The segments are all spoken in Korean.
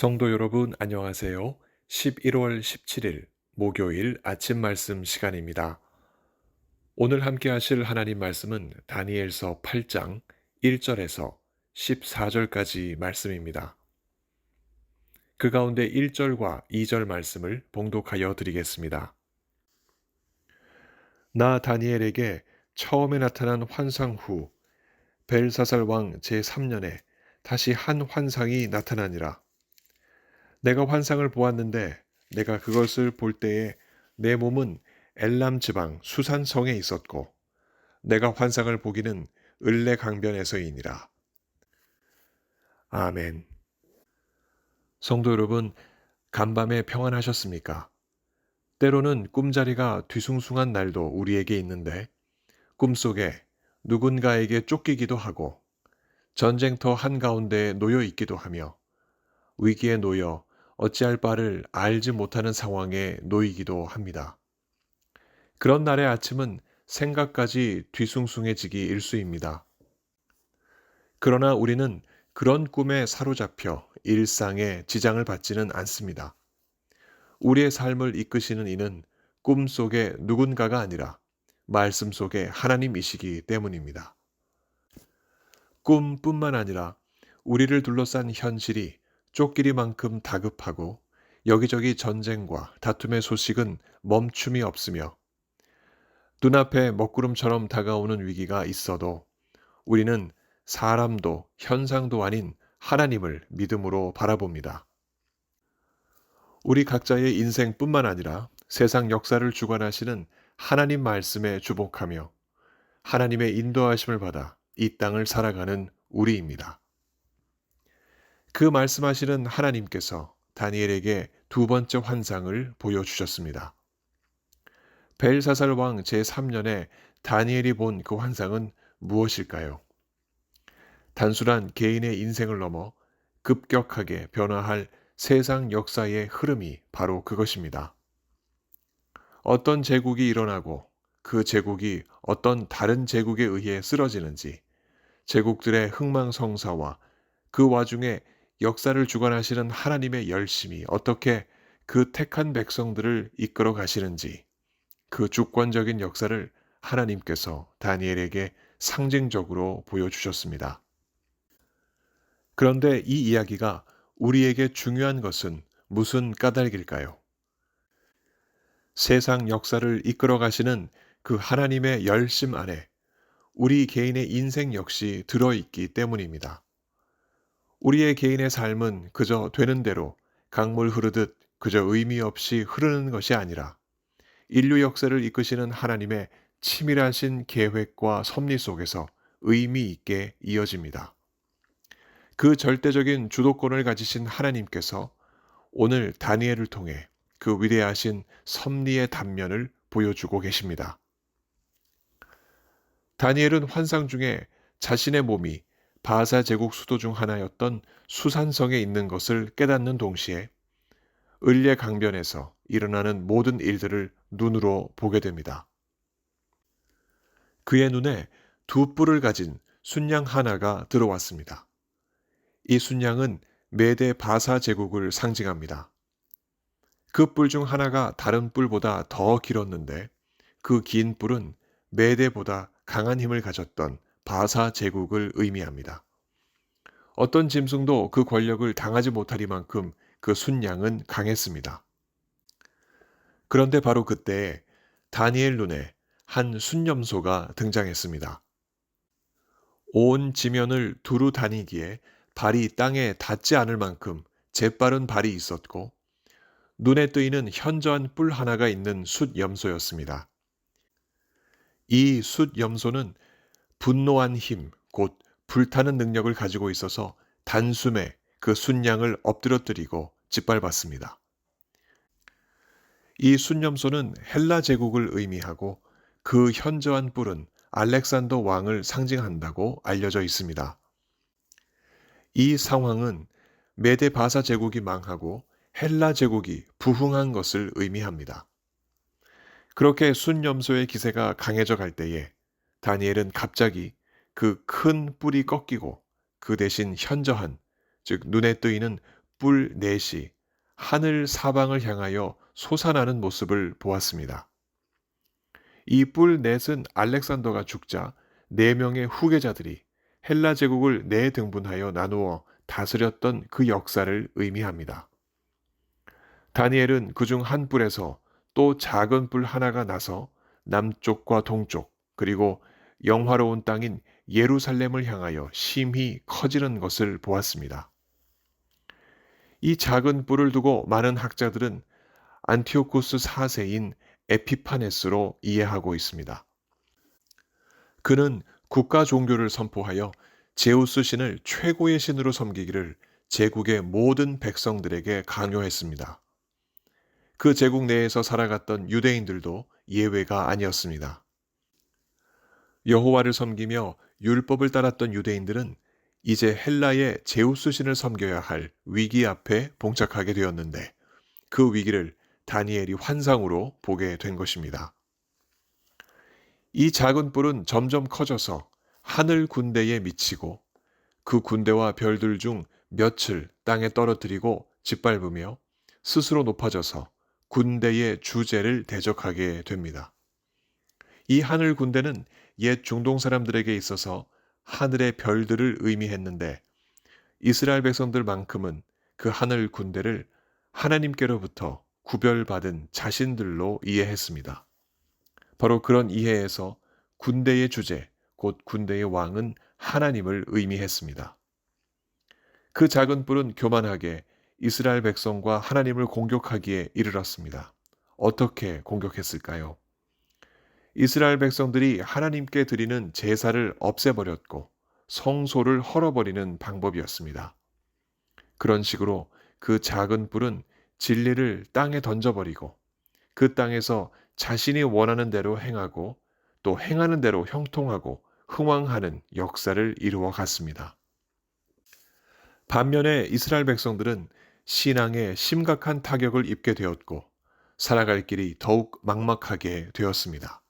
성도 여러분 안녕하세요. 11월 17일 목요일 아침 말씀 시간입니다. 오늘 함께 하실 하나님 말씀은 다니엘서 8장 1절에서 14절까지 말씀입니다. 그 가운데 1절과 2절 말씀을 봉독하여 드리겠습니다. 나 다니엘에게 처음에 나타난 환상 후 벨사살 왕 제3년에 다시 한 환상이 나타나니라. 내가 환상을 보았는데 내가 그것을 볼 때에 내 몸은 엘람 지방 수산 성에 있었고 내가 환상을 보기는 을레 강변에서이니라. 아멘. 성도 여러분, 간밤에 평안하셨습니까? 때로는 꿈자리가 뒤숭숭한 날도 우리에게 있는데 꿈속에 누군가에게 쫓기기도 하고 전쟁터 한가운데 놓여 있기도 하며 위기에 놓여 어찌할 바를 알지 못하는 상황에 놓이기도 합니다. 그런 날의 아침은 생각까지 뒤숭숭해지기 일수입니다. 그러나 우리는 그런 꿈에 사로잡혀 일상에 지장을 받지는 않습니다. 우리의 삶을 이끄시는 이는 꿈 속에 누군가가 아니라 말씀 속에 하나님이시기 때문입니다. 꿈뿐만 아니라 우리를 둘러싼 현실이 쫓기리만큼 다급하고 여기저기 전쟁과 다툼의 소식은 멈춤이 없으며 눈앞에 먹구름처럼 다가오는 위기가 있어도 우리는 사람도 현상도 아닌 하나님을 믿음으로 바라봅니다. 우리 각자의 인생뿐만 아니라 세상 역사를 주관하시는 하나님 말씀에 주목하며 하나님의 인도하심을 받아 이 땅을 살아가는 우리입니다. 그 말씀하시는 하나님께서 다니엘에게 두 번째 환상을 보여주셨습니다. 벨사살 왕 제3년에 다니엘이 본 그 환상은 무엇일까요? 단순한 개인의 인생을 넘어 급격하게 변화할 세상 역사의 흐름이 바로 그것입니다. 어떤 제국이 일어나고 그 제국이 어떤 다른 제국에 의해 쓰러지는지, 제국들의 흥망성사와 그 와중에 역사를 주관하시는 하나님의 열심이 어떻게 그 택한 백성들을 이끌어 가시는지 그 주권적인 역사를 하나님께서 다니엘에게 상징적으로 보여주셨습니다. 그런데 이 이야기가 우리에게 중요한 것은 무슨 까닭일까요? 세상 역사를 이끌어 가시는 그 하나님의 열심 안에 우리 개인의 인생 역시 들어있기 때문입니다. 우리의 개인의 삶은 그저 되는 대로 강물 흐르듯 그저 의미 없이 흐르는 것이 아니라 인류 역사를 이끄시는 하나님의 치밀하신 계획과 섭리 속에서 의미 있게 이어집니다. 그 절대적인 주도권을 가지신 하나님께서 오늘 다니엘을 통해 그 위대하신 섭리의 단면을 보여주고 계십니다. 다니엘은 환상 중에 자신의 몸이 바사 제국 수도 중 하나였던 수산성에 있는 것을 깨닫는 동시에 을례 강변에서 일어나는 모든 일들을 눈으로 보게 됩니다. 그의 눈에 두 뿔을 가진 순양 하나가 들어왔습니다. 이 순양은 메대 바사 제국을 상징합니다. 그 뿔 중 하나가 다른 뿔보다 더 길었는데 그 긴 뿔은 메대보다 강한 힘을 가졌던 바사 제국을 의미합니다. 어떤 짐승도 그 권력을 당하지 못하리만큼 그 순양은 강했습니다. 그런데 바로 그때 다니엘 눈에 한 순념소가 등장했습니다. 온 지면을 두루 다니기에 발이 땅에 닿지 않을 만큼 재빠른 발이 있었고 눈에 뜨이는 현저한 뿔 하나가 있는 숫염소였습니다. 이 숫염소는 분노한 힘, 곧 불타는 능력을 가지고 있어서 단숨에 그 순양을 엎드러뜨리고 짓밟았습니다. 이 순념소는 헬라 제국을 의미하고 그 현저한 뿔은 알렉산더 왕을 상징한다고 알려져 있습니다. 이 상황은 메데 바사 제국이 망하고 헬라 제국이 부흥한 것을 의미합니다. 그렇게 순념소의 기세가 강해져 갈 때에 다니엘은 갑자기 그 큰 뿔이 꺾이고 그 대신 현저한, 즉 눈에 뜨이는 뿔 넷이 하늘 사방을 향하여 솟아나는 모습을 보았습니다. 이 뿔 넷은 알렉산더가 죽자 네 명의 후계자들이 헬라 제국을 네 등분하여 나누어 다스렸던 그 역사를 의미합니다. 다니엘은 그중 한 뿔에서 또 작은 뿔 하나가 나서 남쪽과 동쪽 그리고 영화로운 땅인 예루살렘을 향하여 심히 커지는 것을 보았습니다. 이 작은 뿔을 두고 많은 학자들은 안티오쿠스 4세인 에피파네스로 이해하고 있습니다. 그는 국가 종교를 선포하여 제우스 신을 최고의 신으로 섬기기를 제국의 모든 백성들에게 강요했습니다. 그 제국 내에서 살아갔던 유대인들도 예외가 아니었습니다. 여호와를 섬기며 율법을 따랐던 유대인들은 이제 헬라의 제우스 신을 섬겨야 할 위기 앞에 봉착하게 되었는데 그 위기를 다니엘이 환상으로 보게 된 것입니다. 이 작은 뿔은 점점 커져서 하늘 군대에 미치고 그 군대와 별들 중 몇을 땅에 떨어뜨리고 짓밟으며 스스로 높아져서 군대의 주제를 대적하게 됩니다. 이 하늘 군대는 옛 중동 사람들에게 있어서 하늘의 별들을 의미했는데 이스라엘 백성들만큼은 그 하늘 군대를 하나님께로부터 구별받은 자신들로 이해했습니다. 바로 그런 이해에서 군대의 주제, 곧 군대의 왕은 하나님을 의미했습니다. 그 작은 뿔은 교만하게 이스라엘 백성과 하나님을 공격하기에 이르렀습니다. 어떻게 공격했을까요? 이스라엘 백성들이 하나님께 드리는 제사를 없애버렸고 성소를 헐어버리는 방법이었습니다. 그런 식으로 그 작은 뿔은 진리를 땅에 던져버리고 그 땅에서 자신이 원하는 대로 행하고 또 행하는 대로 형통하고 흥왕하는 역사를 이루어 갔습니다. 반면에 이스라엘 백성들은 신앙에 심각한 타격을 입게 되었고 살아갈 길이 더욱 막막하게 되었습니다.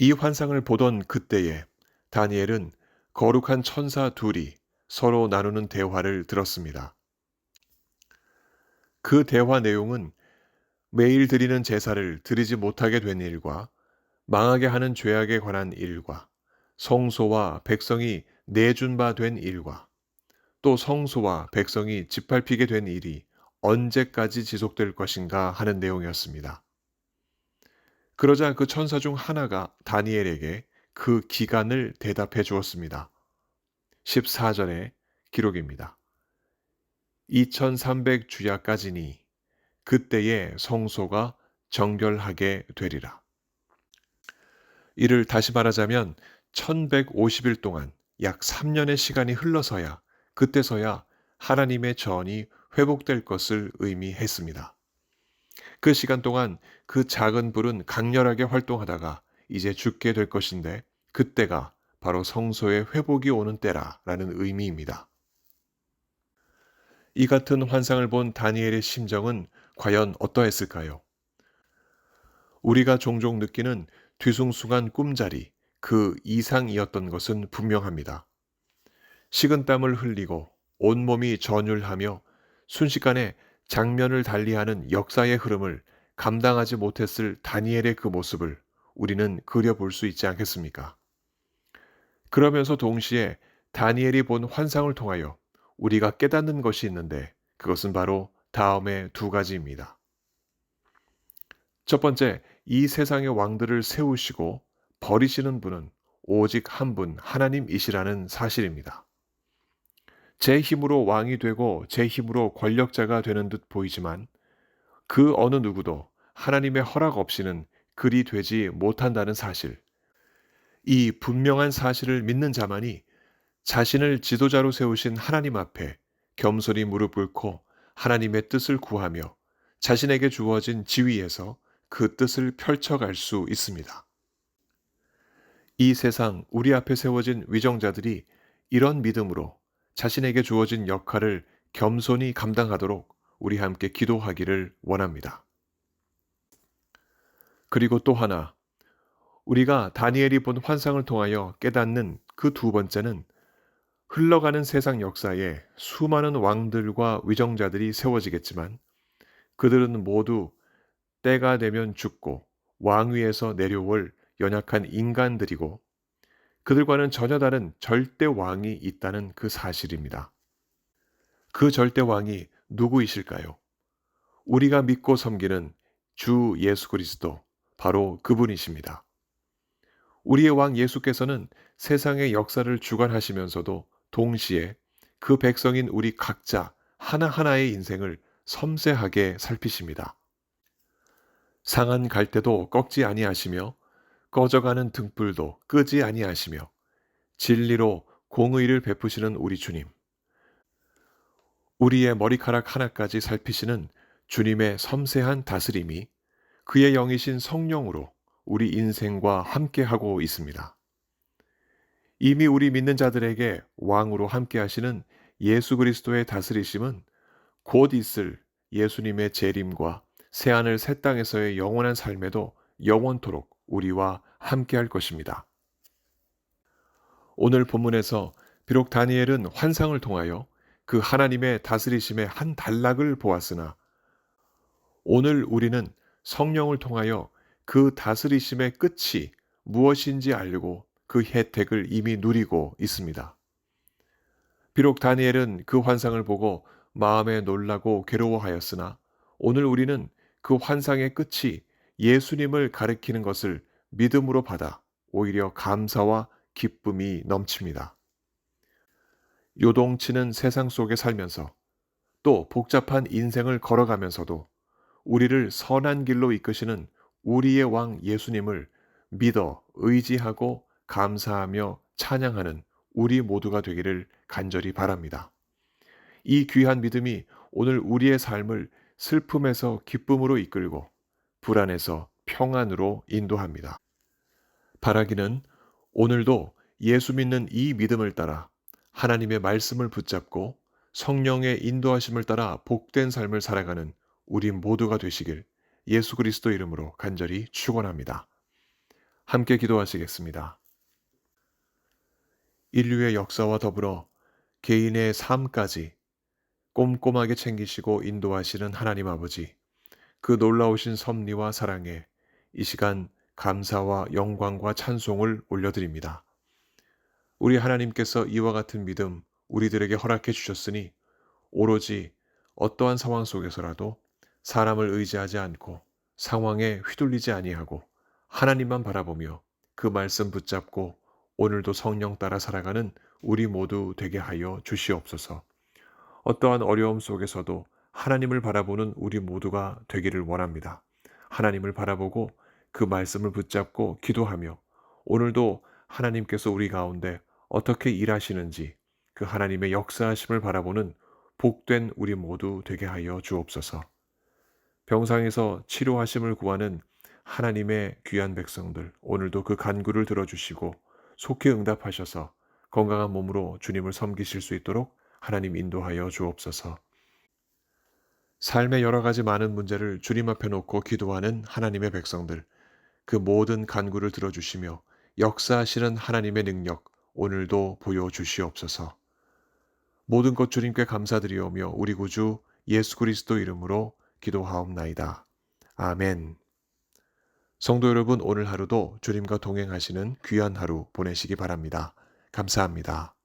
이 환상을 보던 그때에 다니엘은 거룩한 천사 둘이 서로 나누는 대화를 들었습니다. 그 대화 내용은 매일 드리는 제사를 드리지 못하게 된 일과 망하게 하는 죄악에 관한 일과 성소와 백성이 내준 바 된 일과 또 성소와 백성이 짓밟히게 된 일이 언제까지 지속될 것인가 하는 내용이었습니다. 그러자 그 천사 중 하나가 다니엘에게 그 기간을 대답해 주었습니다. 14절의 기록입니다. 2300 주야까지니 그때에 성소가 정결하게 되리라. 이를 다시 말하자면 1150일 동안 약 3년의 시간이 흘러서야 그때서야 하나님의 전이 회복될 것을 의미했습니다. 그 시간 동안 그 작은 불은 강렬하게 활동하다가 이제 죽게 될 것인데 그때가 바로 성소의 회복이 오는 때라라는 의미입니다. 이 같은 환상을 본 다니엘의 심정은 과연 어떠했을까요? 우리가 종종 느끼는 뒤숭숭한 꿈자리, 그 이상이었던 것은 분명합니다. 식은 땀을 흘리고 온몸이 전율하며 순식간에 장면을 달리하는 역사의 흐름을 감당하지 못했을 다니엘의 그 모습을 우리는 그려볼 수 있지 않겠습니까? 그러면서 동시에 다니엘이 본 환상을 통하여 우리가 깨닫는 것이 있는데 그것은 바로 다음의 두 가지입니다. 첫 번째, 이 세상의 왕들을 세우시고 버리시는 분은 오직 한 분 하나님이시라는 사실입니다. 제 힘으로 왕이 되고 제 힘으로 권력자가 되는 듯 보이지만 그 어느 누구도 하나님의 허락 없이는 그리 되지 못한다는 사실. 이 분명한 사실을 믿는 자만이 자신을 지도자로 세우신 하나님 앞에 겸손히 무릎 꿇고 하나님의 뜻을 구하며 자신에게 주어진 지위에서 그 뜻을 펼쳐갈 수 있습니다. 이 세상 우리 앞에 세워진 위정자들이 이런 믿음으로 자신에게 주어진 역할을 겸손히 감당하도록 우리 함께 기도하기를 원합니다. 그리고 또 하나, 우리가 다니엘이 본 환상을 통하여 깨닫는 그 두 번째는 흘러가는 세상 역사에 수많은 왕들과 위정자들이 세워지겠지만 그들은 모두 때가 되면 죽고 왕위에서 내려올 연약한 인간들이고 그들과는 전혀 다른 절대 왕이 있다는 그 사실입니다. 그 절대 왕이 누구이실까요? 우리가 믿고 섬기는 주 예수 그리스도, 바로 그분이십니다. 우리의 왕 예수께서는 세상의 역사를 주관하시면서도 동시에 그 백성인 우리 각자 하나하나의 인생을 섬세하게 살피십니다. 상한 갈대도 꺾지 아니하시며 꺼져가는 등불도 끄지 아니하시며 진리로 공의를 베푸시는 우리 주님. 우리의 머리카락 하나까지 살피시는 주님의 섬세한 다스림이 그의 영이신 성령으로 우리 인생과 함께하고 있습니다. 이미 우리 믿는 자들에게 왕으로 함께 하시는 예수 그리스도의 다스리심은 곧 있을 예수님의 재림과 새하늘 새 땅에서의 영원한 삶에도 영원토록 우리와 함께 할 것입니다. 오늘 본문에서 비록 다니엘은 환상을 통하여 그 하나님의 다스리심의 한 단락을 보았으나 오늘 우리는 성령을 통하여 그 다스리심의 끝이 무엇인지 알고 그 혜택을 이미 누리고 있습니다. 비록 다니엘은 그 환상을 보고 마음에 놀라고 괴로워하였으나 오늘 우리는 그 환상의 끝이 예수님을 가리키는 것을 믿음으로 받아 오히려 감사와 기쁨이 넘칩니다. 요동치는 세상 속에 살면서 또 복잡한 인생을 걸어가면서도 우리를 선한 길로 이끄시는 우리의 왕 예수님을 믿어 의지하고 감사하며 찬양하는 우리 모두가 되기를 간절히 바랍니다. 이 귀한 믿음이 오늘 우리의 삶을 슬픔에서 기쁨으로 이끌고 불안에서 평안으로 인도합니다. 바라기는 오늘도 예수 믿는 이 믿음을 따라 하나님의 말씀을 붙잡고 성령의 인도하심을 따라 복된 삶을 살아가는 우리 모두가 되시길 예수 그리스도 이름으로 간절히 축원합니다. 함께 기도하시겠습니다. 인류의 역사와 더불어 개인의 삶까지 꼼꼼하게 챙기시고 인도하시는 하나님 아버지, 그 놀라우신 섭리와 사랑에 이 시간 감사와 영광과 찬송을 올려드립니다. 우리 하나님께서 이와 같은 믿음 우리들에게 허락해 주셨으니 오로지 어떠한 상황 속에서라도 사람을 의지하지 않고 상황에 휘둘리지 아니하고 하나님만 바라보며 그 말씀 붙잡고 오늘도 성령 따라 살아가는 우리 모두 되게 하여 주시옵소서. 어떠한 어려움 속에서도 하나님을 바라보는 우리 모두가 되기를 원합니다. 하나님을 바라보고 그 말씀을 붙잡고 기도하며 오늘도 하나님께서 우리 가운데 어떻게 일하시는지 그 하나님의 역사하심을 바라보는 복된 우리 모두 되게 하여 주옵소서. 병상에서 치료하심을 구하는 하나님의 귀한 백성들, 오늘도 그 간구를 들어주시고 속히 응답하셔서 건강한 몸으로 주님을 섬기실 수 있도록 하나님 인도하여 주옵소서. 삶의 여러 가지 많은 문제를 주님 앞에 놓고 기도하는 하나님의 백성들, 그 모든 간구를 들어주시며 역사하시는 하나님의 능력 오늘도 보여주시옵소서. 모든 것 주님께 감사드리오며 우리 구주 예수 그리스도 이름으로 기도하옵나이다. 아멘. 성도 여러분 오늘 하루도 주님과 동행하시는 귀한 하루 보내시기 바랍니다. 감사합니다.